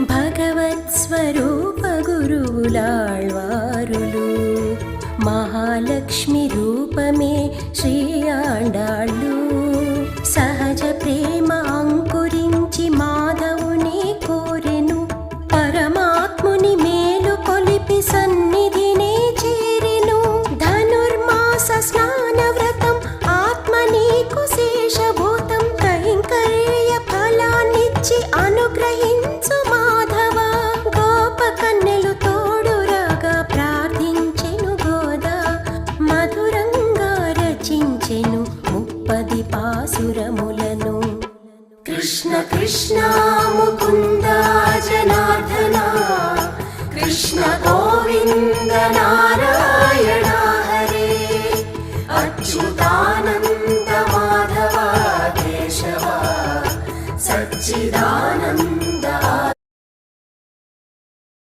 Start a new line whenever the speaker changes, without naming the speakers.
భగవత్ స్వరూప గురువులాళ్వారులు. మహాలక్ష్మి రూపమే ముప్పది పాసురములను. కృష్ణ కృష్ణ ముకుంద జనార్దన. కృష్ణ గోవింద నారాయణ హరే. అచ్యుతానంద మాధవ కేశవ. సచ్చిదానంద